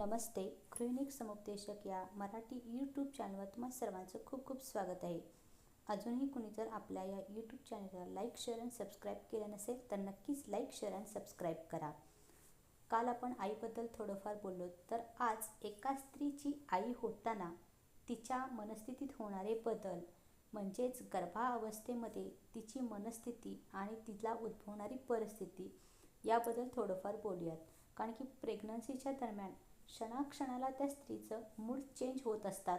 नमस्ते गृहिणिक समुपदेशक या मराठी यूट्यूब चॅनलवर तुम्हा सर्वांचं खूप खूप स्वागत आहे. अजूनही कुणी जर आपल्या या यूट्यूब चॅनलला लाईक शेअर आणि सबस्क्राईब केलं नसेल तर नक्कीच लाईक शेअर आणि सबस्क्राईब करा. काल आपण आईबद्दल थोडंफार बोललो तर आज एका स्त्रीची आई होताना तिच्या मनस्थितीत होणारे बदल म्हणजेच गर्भावस्थेमध्ये तिची मनस्थिती आणि तिला उद्भवणारी परिस्थिती याबद्दल थोडंफार बोलूयात. कारण की प्रेग्नन्सीच्या दरम्यान क्षणाक्षणाला त्या स्त्रीचं मूड चेंज होत असतात.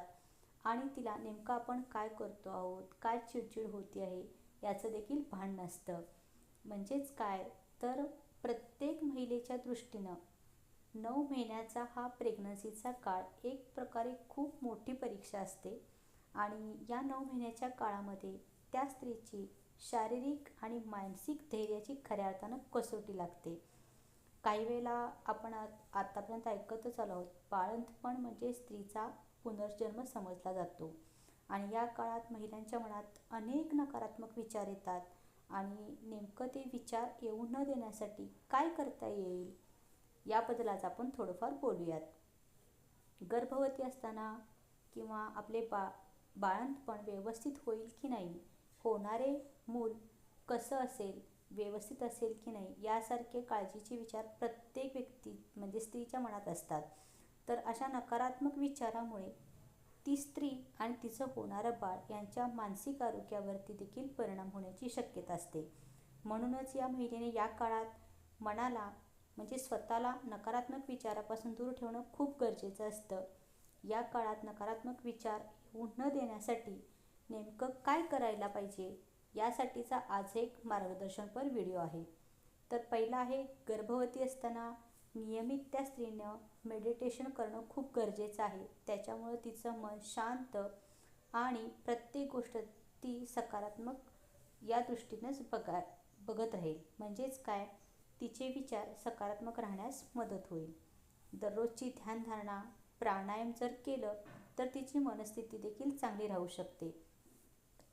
आणि तिला नेमकं आपण काय करतो आहोत? काय चिडचिड होती आहे? याचं देखील भान नसतं. म्हणजेच काय? तर प्रत्येक महिलेच्या दृष्टीनं नऊ महिन्याचा हा प्रेग्नन्सीचा काळ एक प्रकारे खूप मोठी परीक्षा असते. आणि या नऊ महिन्याच्या काळामध्ये त्या स्त्रीची शारीरिक आणि मानसिक धैर्याची खऱ्या अर्थानं कसोटी लागते. काही वेळेला आपण आत्तापर्यंत ऐकतच आलो आहोत. बाळंतपण म्हणजे स्त्रीचा पुनर्जन्म समजला जातो. आणि या काळात महिलांच्या मनात अनेक नकारात्मक विचार येतात. आणि नेमकं ते विचार येऊ न देण्यासाठी काय करता येईल याबद्दल आज आपण थोडंफार बोलूयात. गर्भवती असताना किंवा आपले बा बाळंतपण व्यवस्थित होईल की नाही होणारे मूल कसं असेल व्यवस्थित असेल की नाही यासारखे काळजीचे विचार प्रत्येक व्यक्ती म्हणजे स्त्रीच्या मनात असतात. तर अशा नकारात्मक विचारामुळे ती स्त्री आणि तिचं होणारं बाळ यांच्या मानसिक आरोग्यावरती देखील परिणाम होण्याची शक्यता असते. म्हणूनच या महिलेने या काळात मनाला म्हणजे स्वतःला नकारात्मक विचारापासून दूर ठेवणं खूप गरजेचं असतं. या काळात नकारात्मक विचार होऊ न देण्यासाठी नेमकं काय करायला पाहिजे? यासाठीचा आज एक मार्गदर्शनपर व्हिडिओ आहे. तर पहिला आहे गर्भवती असताना नियमित त्या स्त्रीनं मेडिटेशन करणं खूप गरजेचं आहे. त्याच्यामुळं तिचं मन शांत आणि प्रत्येक गोष्ट ती सकारात्मक या दृष्टीनंच बघा बघत राहील. म्हणजेच काय? तिचे विचार सकारात्मक राहण्यास मदत होईल. दररोजची ध्यानधारणा प्राणायाम जर केलं तर तिची मनस्थिती देखील चांगली राहू शकते.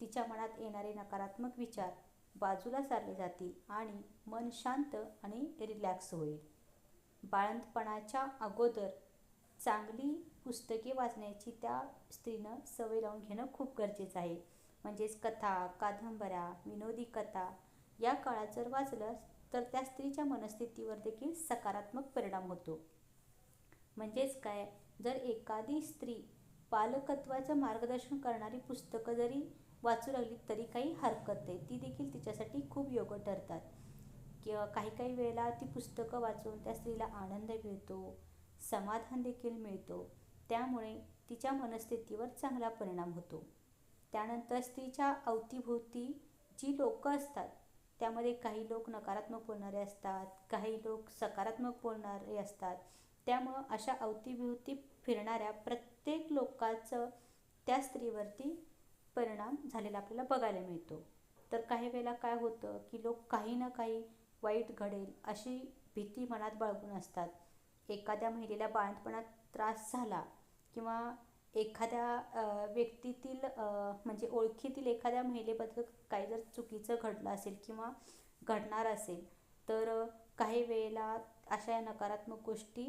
तिच्या मनात येणारे नकारात्मक विचार बाजूला सारले जातील आणि मन शांत आणि रिलॅक्स होईल. बाळंतपणाच्या अगोदर चांगली पुस्तके वाचण्याची त्या स्त्रीनं सवय लावून घेणं खूप गरजेचं आहे. म्हणजेच कथा कादंबऱ्या विनोदी कथा या काळात जर वाचलं तर त्या स्त्रीच्या मनस्थितीवर देखील सकारात्मक परिणाम होतो. म्हणजेच काय? जर एखादी स्त्री पालकत्वाचं मार्गदर्शन करणारी पुस्तकं जरी वाचू लागली तरी काही हरकत नाही. ती देखील तिच्यासाठी खूप योग्य ठरतात. किंवा काही काही वेळेला ती पुस्तकं वाचून त्या स्त्रीला आनंद मिळतो समाधान देखील मिळतो. त्यामुळे तिच्या मनस्थितीवर चांगला परिणाम होतो. त्यानंतर स्त्रीच्या अवतीभोवती जी लोकं असतात त्यामध्ये काही लोक नकारात्मक बोलणारे असतात काही लोक सकारात्मक बोलणारे असतात. त्यामुळं अशा अवतीभोवती फिरणाऱ्या प्रत्येक लोकांचं त्या स्त्रीवरती परिणाम झालेला आपल्याला बघायला मिळतो. तर काही वेळेला काय होतं की लोक काही ना काही वाईट घडेल अशी भीती मनात बाळगून असतात. एखाद्या महिलेला बाळंतपणात त्रास झाला किंवा एखाद्या व्यक्तीतील म्हणजे ओळखीतील एखाद्या महिलेबद्दल काही जर चुकीचं घडलं असेल किंवा घडणार असेल तर काही वेळेला अशा नकारात्मक गोष्टी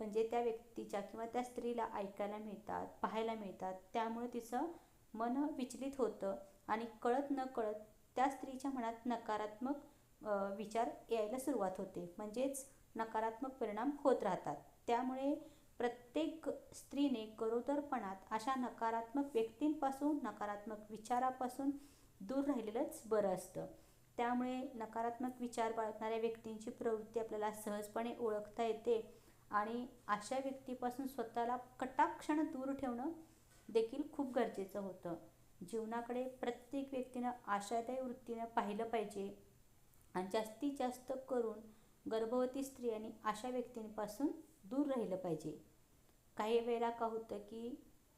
म्हणजे त्या व्यक्तीच्या किंवा त्या स्त्रीला ऐकायला मिळतात पाहायला मिळतात. त्यामुळे तिचं मन विचलित होतं आणि कळत न कळत त्या स्त्रीच्या मनात नकारात्मक विचार यायला सुरुवात होते. म्हणजेच नकारात्मक परिणाम होत राहतात. त्यामुळे प्रत्येक स्त्रीने गरोदरपणात अशा नकारात्मक व्यक्तींपासून नकारात्मक विचारापासून दूर राहिलेलंच बरं असतं. त्यामुळे नकारात्मक विचार बाळगणाऱ्या व्यक्तींची प्रवृत्ती आपल्याला सहजपणे ओळखता येते. आणि अशा व्यक्तीपासून स्वतःला कटाक्षण दूर ठेवणं देखील खूप गरजेचं होतं. जीवनाकडे प्रत्येक व्यक्तीनं आशादायी वृत्तीनं पाहिलं पाहिजे आणि जास्तीत जास्त करून गर्भवती स्त्रियांनी अशा व्यक्तींपासून दूर राहिलं पाहिजे. काही वेळेला का होतं की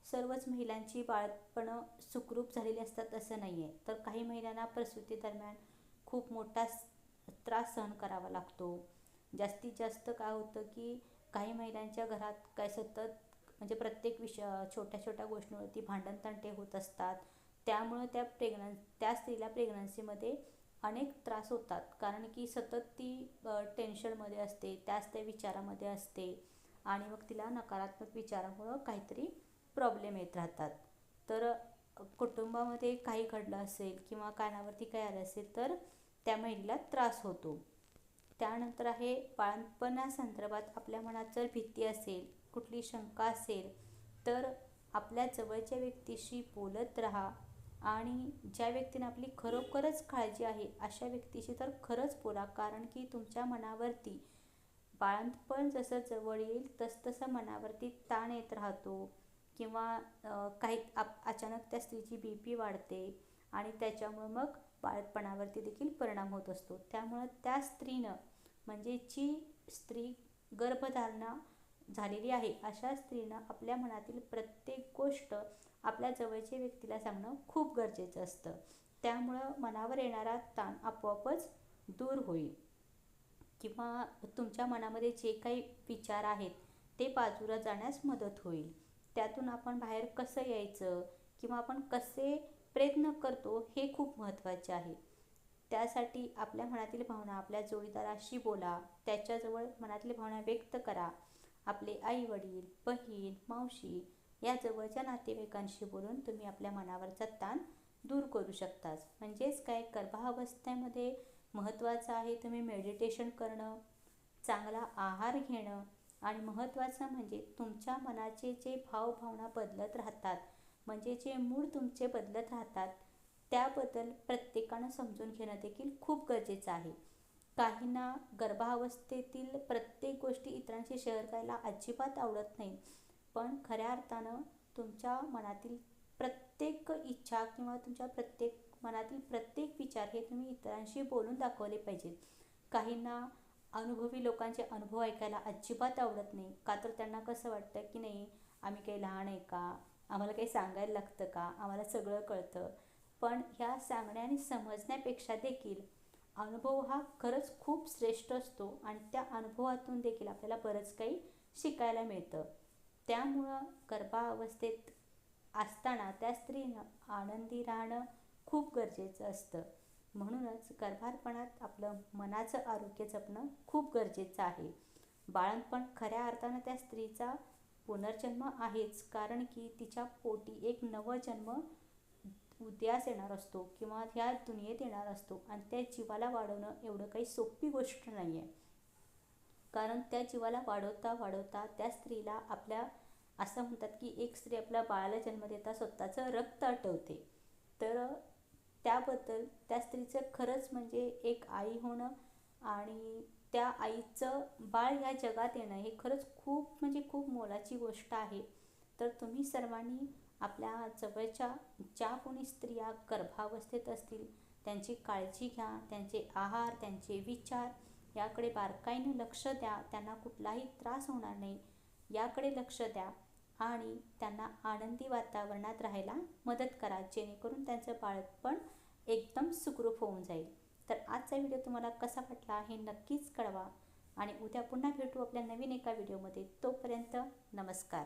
सर्वच महिलांची बाळपणं सुखरूप झालेली असतात असं नाही आहे तर काही महिलांना प्रसूती दरम्यान खूप मोठा त्रास सहन करावा लागतो. जास्तीत जास्त काय होतं की काही महिलांच्या घरात काय सतत म्हणजे प्रत्येक विष छोट्या छोट्या गोष्टींवरती भांडण तंटे होत असतात. त्यामुळं त्या प्रेग्नं त्या स्त्रीला प्रेग्नन्सीमध्ये अनेक त्रास होतात. कारण की सतत ती टेन्शनमध्ये असते त्याच त्या विचारामध्ये असते आणि मग तिला नकारात्मक विचारामुळं काहीतरी प्रॉब्लेम येत राहतात. तर कुटुंबामध्ये काही घडलं असेल किंवा कानावरती काही आलं असेल तर त्या महिलेला त्रास होतो. त्यानंतर आहे बाळंतपणासंदर्भात आपल्या मनात जर भीती असेल कुठली शंका असेल तर आपल्या जवळच्या व्यक्तीशी बोलत राहा आणि ज्या व्यक्तीने आपली खरोखरच काळजी आहे अशा व्यक्तीशी तर खरंच बोला. कारण की तुमच्या मनावरती बाळंतपण जसं जवळ येईल तसतसं मनावरती ताण येत राहतो. किंवा काही आप अचानक त्या स्त्रीची बी पी वाढते आणि त्याच्यामुळं मग बाळपणावरती देखील परिणाम होत असतो. त्यामुळं त्या स्त्रीनं म्हणजे जी स्त्री गर्भधारणा झालेली आहे अशा स्त्रीनं आपल्या मनातील प्रत्येक गोष्ट आपल्या जवळच्या व्यक्तीला सांगणं खूप गरजेचं असतं. त्यामुळं मनावर येणारा ताण आपोआपच दूर होईल. किंवा तुमच्या मनामध्ये जे काही विचार आहेत ते बाजूला जाण्यास मदत होईल. त्यातून आपण बाहेर कसं यायचं? किंवा आपण कसे प्रयत्न करतो हे खूप महत्त्वाचे आहे. त्यासाठी आपल्या मनातील भावना आपल्या जोडीदाराशी बोला त्याच्याजवळ मनातील भावना व्यक्त करा. आपले आई वडील बहीण मावशी या जवळच्या नातेवाईकांशी बोलून तुम्ही आपल्या मनावरचा ताण दूर करू शकताच म्हणजेच काय? गर्भावस्थेमध्ये महत्त्वाचं आहे तुम्ही मेडिटेशन करणं चांगला आहार घेणं आणि महत्त्वाचं म्हणजे तुमच्या मनाचे जे भावभावना बदलत राहतात म्हणजे जे मूड तुमचे बदलत राहतात त्याबद्दल प्रत्येकानं समजून घेणं देखील खूप गरजेचं आहे. काहींना गर्भावस्थेतील प्रत्येक गोष्टी इतरांशी शेअर करायला अजिबात आवडत नाही. पण खऱ्या अर्थानं तुमच्या मनातील प्रत्येक इच्छा किंवा तुमच्या प्रत्येक मनातील प्रत्येक विचार हे तुम्ही इतरांशी बोलून दाखवले पाहिजेत. काहींना अनुभवी लोकांचे अनुभव ऐकायला अजिबात आवडत नाही. का तर त्यांना कसं वाटतं की नाही आम्ही काही लहान आहे का? आम्हाला काही सांगायला लागतं का? आम्हाला सगळं कळतं. पण ह्या सांगण्या आणि समजण्यापेक्षा देखील अनुभव हा खरंच खूप श्रेष्ठ असतो आणि त्या अनुभवातून देखील आपल्याला बरंच काही शिकायला मिळतं. त्यामुळं गर्भावस्थेत असताना त्या स्त्रीनं आनंदी राहणं खूप गरजेचं असतं. म्हणूनच गर्भारपणात आपलं मनाचं आरोग्य जपणं खूप गरजेचं आहे. बाळंतपण खऱ्या अर्थानं त्या स्त्रीचा पुनर्जन्म आहेच कारण की तिच्या पोटी एक नवजन्म उद्यास येणार असतो किंवा ह्या दुनियेत येणार असतो आणि त्या जीवाला वाढवणं एवढं काही सोपी गोष्ट नाही आहे कारण त्या जीवाला वाढवता वाढवता त्या स्त्रीला आपल्या असं म्हणतात की एक स्त्री आपल्या बाळाला जन्म देता स्वतःचं रक्त आटवते. तर त्याबद्दल त्या स्त्रीचं खरंच म्हणजे एक आई होणं आणि त्या आईचं बाळ ह्या जगात येणं हे खरंच खूप म्हणजे खूप मोलाची गोष्ट आहे. तर तुम्ही सर्वांनी आपल्या जवळच्या ज्या कोणी स्त्रिया गर्भावस्थेत असतील त्यांची काळजी घ्या त्यांचे आहार त्यांचे विचार याकडे बारकाईने लक्ष द्या. त्यांना कुठलाही त्रास होणार नाही. याकडे लक्ष द्या आणि त्यांना आनंदी वातावरणात राहायला मदत करा. जेणेकरून त्यांचं बाळपण एकदम सुखरूप होऊन जाईल. तर आजचा व्हिडिओ तुम्हाला कसा वाटला हे नक्कीच कळवा. आणि उद्या पुन्हा भेटू आपल्या नवीन एका व्हिडिओमध्ये तोपर्यंत नमस्कार.